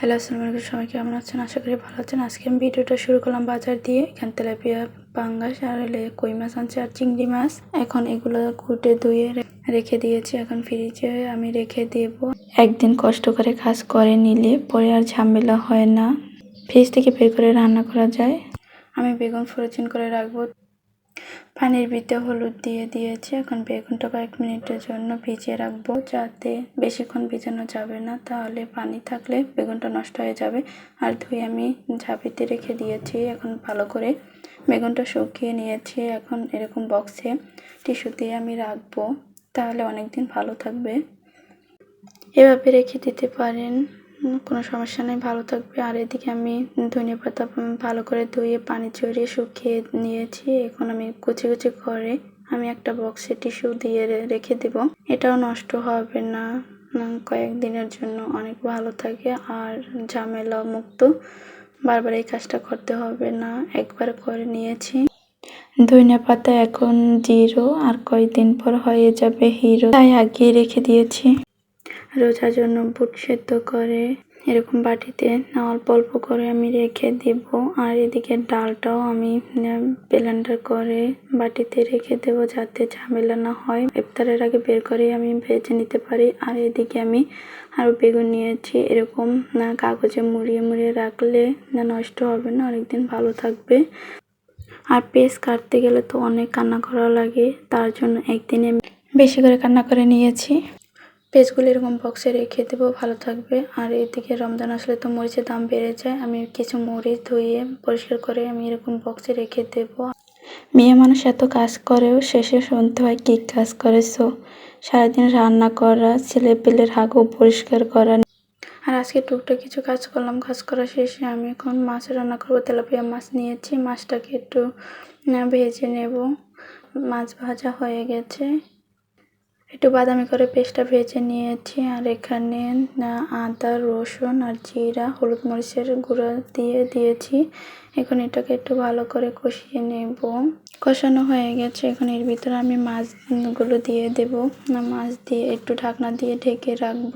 Hello, আসসালামু আলাইকুম। সবাই কেমন আছেন? আশা করি ভালো আছেন। আজকে আমি ভিডিওটা শুরু করলাম বাজার দিয়ে। এখানে তেলাপিয়া, পাঙ্গাস, আর হলে কই মাছ আনছে, আর চিংড়ি মাছ। এখন এগুলো কুটে ধুয়ে রেখে দিয়েছি। এখন ফ্রিজে আমি রেখে দেব। একদিন কষ্ট করে কাজ করে নিলে পরে আর ঝামেলা হয় না। ফ্রিজ থেকে বের করে রান্না করা যায়। আমি বেগুন ফ্রোজেন করে রাখব। পানির ভিতরে হলুদ দিয়ে দিয়েছি। এখন বেগুনটা কয়েক মিনিটের জন্য ভিজিয়ে রাখব যাতে বেশিক্ষণ ভিজানো যাবে না। তাহলে পানি থাকলে বেগুনটা নষ্ট হয়ে যাবে। আর ধুয়ে আমি ঝাঁপিতে রেখে দিয়েছি। এখন ভালো করে বেগুনটা শুকিয়ে নিয়েছি। এখন এরকম বক্সে টিস্যু দিয়ে আমি রাখব। তাহলে অনেক দিন ভালো থাকবে। এভাবে রেখে দিতে পারেন। কোনো সমস্যা নেই, ভালো থাকবে। আর এদিকে আমি ধনিয়া পাতা ভালো করে ধুয়ে, পানি চড়িয়ে, শুকিয়ে নিয়েছি। এখন আমি কুচি কুচি করে আমি একটা বক্সে টিস্যু দিয়ে রেখে দেব। এটাও নষ্ট হবে না। কয়েকদিনের জন্য। অনেক ভালো থাকে। আর ঝামেলা মুক্ত। বারবার এই কাজটা করতে হবে না। একবার করে নিয়েছি। ধনিয়া পাতা এখন জিরো। আর কয়েকদিন পর হয়ে যাবে হিরো। তাই আগিয়ে রেখে দিয়েছি। রোজার জন্য বুট সেদ্ধ করে এরকম বাটিতে না অল্প অল্প করে আমি রেখে দিব। আর এদিকে ডালটাও আমি ব্লেন্ডার করে বাটিতে রেখে দেব যাতে ঝামেলা না হয়। ইফতারের আগে বের করে আমি ভেজে নিতে পারি। আর এদিকে আমি আরও বেগুন নিয়েছি। এরকম, না, কাগজে মুড়িয়ে মুড়িয়ে রাখলে না নষ্ট হবে না, অনেকদিন ভালো থাকবে। আর পেস্ট কাটতে গেলে তো অনেক কান্না করা লাগে, তার জন্য একদিনে বেশি করে কান্না করে নিয়েছি। পেজগুলো এরকম বক্সে রেখে দেবো, ভালো থাকবে। আর এদিকে রমজান আসলে তো মরিচের দাম বেড়ে যায়, আমি কিছু মরিচ ধুয়ে পরিষ্কার করে আমি এরকম বক্সে রেখে দেবো। মেয়ে মানুষ এত কাজ করেও শেষে শুনতে হয় কী কাজ করেছ সারাদিন রান্না করা ছেলে পেলের হাগও পরিষ্কার করা। আর আজকে টুকটাক কিছু কাজ করলাম, কাজ করা শেষে আমি এখন মাছ রান্না করব, তেলাপিয়া মাছ নিয়েছি, মাছটাকে একটু ভেজে নেব। মাছ ভাজা হয়ে গেছে। একটু বাদামি করে পেস্টটা ভেজে নিয়েছি, আর এখানে আদা, রসুন আর জিরা, হলুদ মরিচের গুঁড়া দিয়ে দিয়েছি। এখন এটাকে একটু ভালো করে কষিয়ে নেব। কষানো হয়ে গেছে। এখন এর ভিতরে আমি মাছগুলো দিয়ে দেব। না, মাছ দিয়ে একটু ঢাকনা দিয়ে ঢেকে রাখব।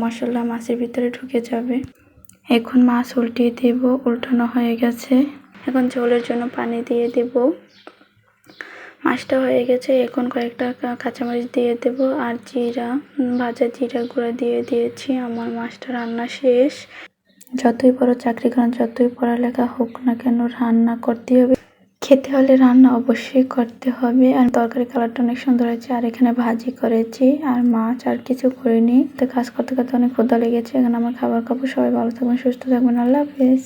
মশলা মাছের ভিতরে ঢুকে যাবে। এখন মাছ উল্টিয়ে দেব। উল্টানো হয়ে গেছে। এখন ঝোলের জন্য পানি দিয়ে দেব। মাছটা হয়ে গেছে। এখন কয়েকটা কাঁচামরিচ দিয়ে দেব আর জিরা ভাজা জিরা গুঁড়া দিয়ে দিয়েছি। আমার মাছটা রান্না শেষ। যতই বড় চাকরি করেন যতই পড়ালেখা হোক না কেন রান্না করতে হবে। খেতে হলে রান্না অবশ্যই করতে হবে। আর তরকারি কালারটা অনেক সুন্দর হয়েছে। আর এখানে ভাজি করেছি। আর মাছ আর কিছু করিনি। তো কাজ করতে করতে অনেক ক্ষুধা লেগেছে। এখানে আমার খাবার খাব। সবাই ভালো থাকবেন, সুস্থ থাকবেন। আল্লাহ হাফেজ।